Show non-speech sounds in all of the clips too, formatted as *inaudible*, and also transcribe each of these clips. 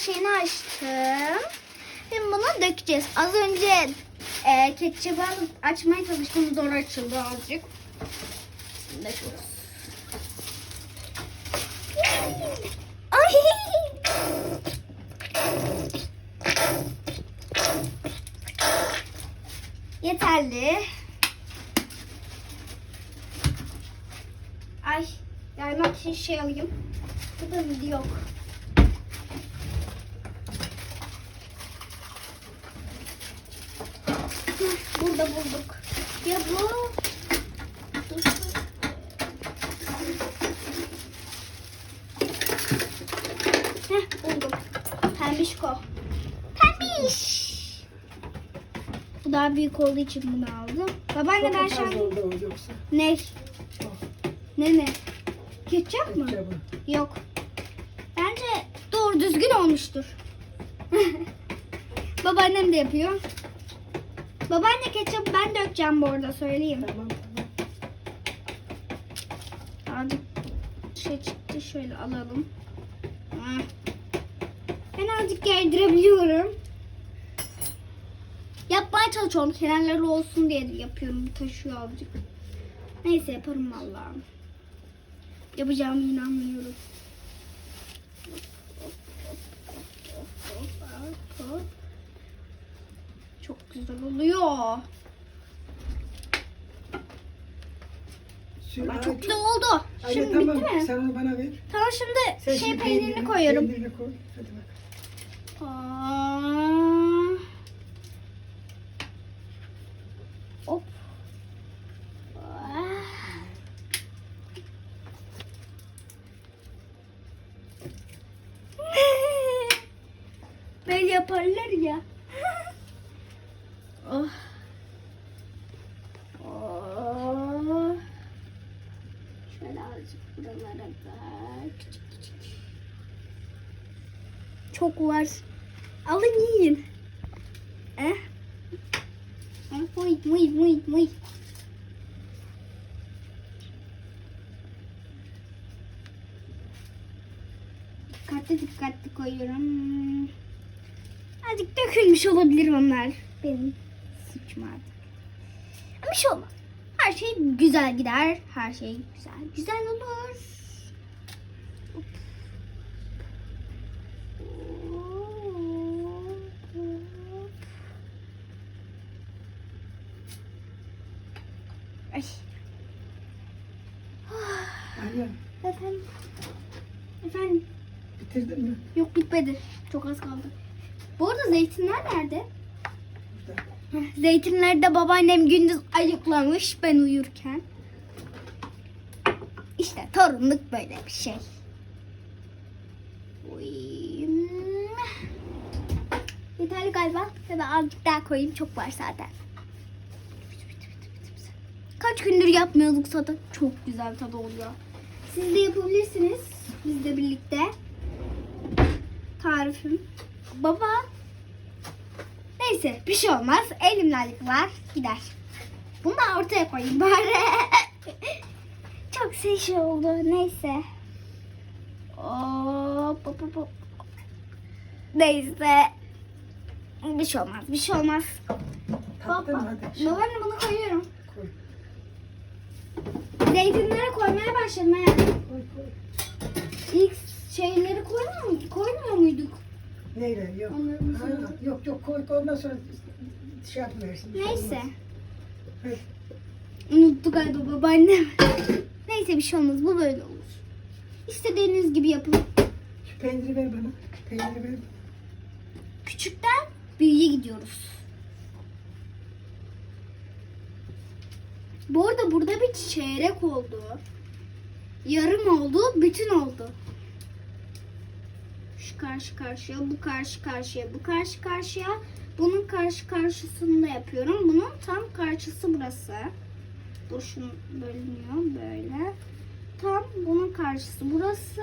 şeyini açtım. Şimdi bunu dökeceğiz. Az önce e, ketçabı açmaya çalıştım. Zor açıldı azıcık. Şimdi döküyoruz. Ay! Yeterli. Ay, yaymak için şey alayım. Bu da yok. Heh, Burada bulduk. Ya bu? Heh, buldum. Pembişko. Pembiş. Bu daha büyük olduğu için bunu aldım. Babaanne ben şu an... Ne? Ne ne? Ketçap mı? Ketçabı. Yok. Bence doğru düzgün olmuştur. *laughs* Babaannem de yapıyor. Babaanne ketçap ben dökeceğim bu arada söyleyeyim. Tamam tamam. Azıcık şey çıktı şöyle alalım. Heh. Ben azıcık gerdirebiliyorum. Yapmaya çalışıyorum. Kenarları olsun diye yapıyorum. Taşıyor azıcık. Neyse yaparım vallahi. Yapacağımı inanmıyorum. Çok güzel oluyor. Bak, ay, çok güzel oldu. ay, Şimdi tamam, bitti mi? Sen onu bana ver. Tamam şimdi Sen şey şimdi peynirini koyuyorum. Peynirini koy. Hadi bak. Aa. Hop. Ah. *laughs* Böyle yaparlar ya. Oh. Oh. Şöyle azıcık. Çok var. Alın yiyin. Eh? Muy muy muy muy. Dikkatli dikkatli koyuyorum. Azıcık dökülmüş olabilir onlar. Benim suçum artık. Ama şey olmaz. Her şey güzel gider. Her şey güzel güzel olur. Hop. Ay. Aliye Efendim. Efendim. bitirdin mi? Yok bitmedi. Çok az kaldı. Bu arada zeytinler nerede? Burada. Heh, Zeytinlerde babaannem gündüz ayıklamış ben uyurken. İşte torunluk böyle bir şey. Yeterli galiba. Ben azıcık daha koyayım. Çok var zaten. Kaç gündür yapmıyorduk zaten. Çok güzel tadı oluyor. Siz de yapabilirsiniz. Bizle birlikte. Tarifim. Baba. Neyse bir şey olmaz. Elimle var gider. Bunu da ortaya koyayım bari. *laughs* Çok şey oldu. Neyse. Hop, hop, hop, hop. Neyse. Bir şey olmaz. Bir şey olmaz. Baba, babaanne bunu koyuyorum. Koy. Zeytinlere koymaya başladım. Koy koy. İlk şeyleri koymuyor, mu- koymuyor muyduk? Neyle? Yok. Onların yok yok koy koy ondan sonra şey yapmıyorsun. Neyse. Evet. Unuttu galiba babaannem. Neyse bir şey olmaz. Bu böyle olur. İstediğiniz gibi yapın. Şu peyniri ver bana. Peyniri ver. Küçükten büyüğe gidiyoruz. Bu arada burada bir çeyrek oldu. Yarım oldu, bütün oldu. Karşı karşıya, bu karşı karşıya, bu karşı karşıya. Bunun karşı karşısını da yapıyorum. Bunun tam karşısı burası. Şunu bölünüyor böyle. Tam bunun karşısı burası.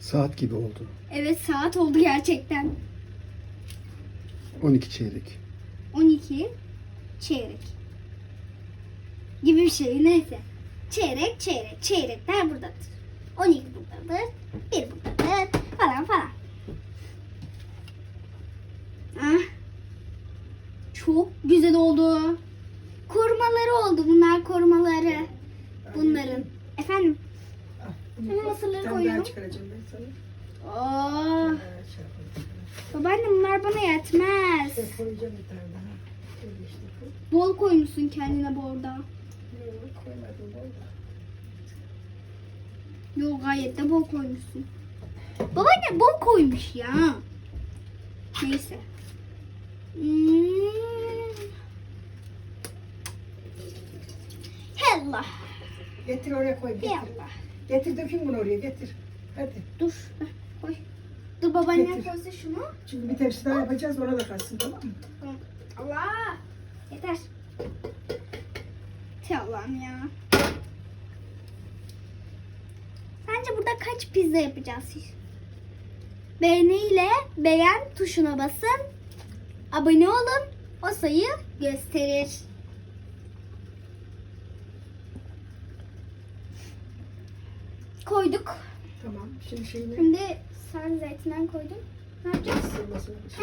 Saat gibi oldu. Evet saat oldu gerçekten. 12 çeyrek. 12 çeyrek gibi bir şey neyse. Çeyrek çeyrek çeyrekler buradadır. 12 buradadır. 1 buradadır falan falan. Ah, çok güzel oldu. Korumaları oldu bunlar korumaları. Bunların. Efendim? Hemen mısırları koyuyorum. Oh. Babaanne bunlar bana yetmez. Bol koymuşsun kendine borda. Yok. Yok gayet de bol koymuşsun. Babaanne bol koymuş ya. Neyse. Hmm. Hellah. Getir oraya koy. Getir. Hellah. Getir dökün bunu oraya getir. Hadi. Dur. heh, Koy. Dur babaannem Getir. koysa şunu. Şimdi bir tepsi daha yapacağız. Ona da kalsın tamam mı? Tamam. Allah. Yeter. Tüh Allah'ım ya. Sence burada kaç pizza yapacağız? Beğeniyle beğen tuşuna basın. Abone olun. O sayı gösterir. Koyduk. Tamam. Şimdi şeyini Şimdi sen zeytinden koydun. Ne yapacağız?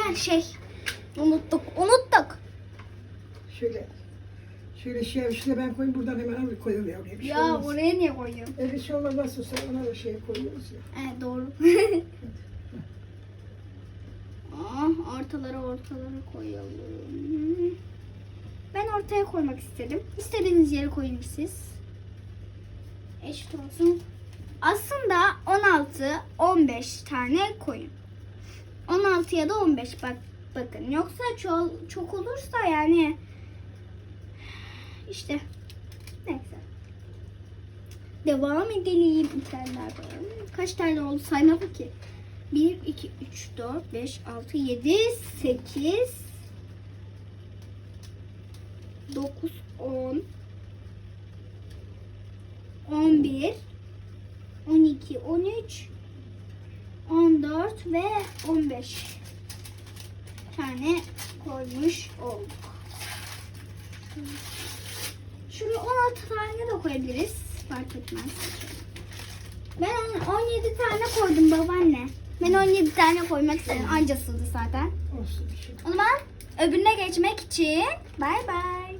Her şey. Unuttuk. Unuttuk. Şöyle şöyle şey üstüne ben koyayım buradan hemen al koyuyorum oraya. Bir şey Ya olmaz. oraya niye koyuyorsun? E bir şey olmaz nasıl ona da şey koyuyoruz ya. Evet doğru. *laughs* ah, ortalara ortalara koyalım. Ben ortaya koymak istedim. İstediğiniz yere koyun siz. Eşit olsun. Aslında 16 15 tane koyun. 16 ya da 15 bak bakın. Yoksa çok, çok olursa yani işte neyse. Devam edelim. Bir tane daha. Kaç tane oldu saymadık ki. 1, 2, 3, 4, 5, 6, 7, 8, 9, 10, 11, 12, 13, 14 ve 15 tane koymuş olduk. Şuraya 16 tane de koyabiliriz. Fark etmez. Ben on- 17 tane koydum babaanne. Ben 17 tane koymak istedim. Anca sığdı zaten. Olsun şey. O zaman öbürüne geçmek için bay bay.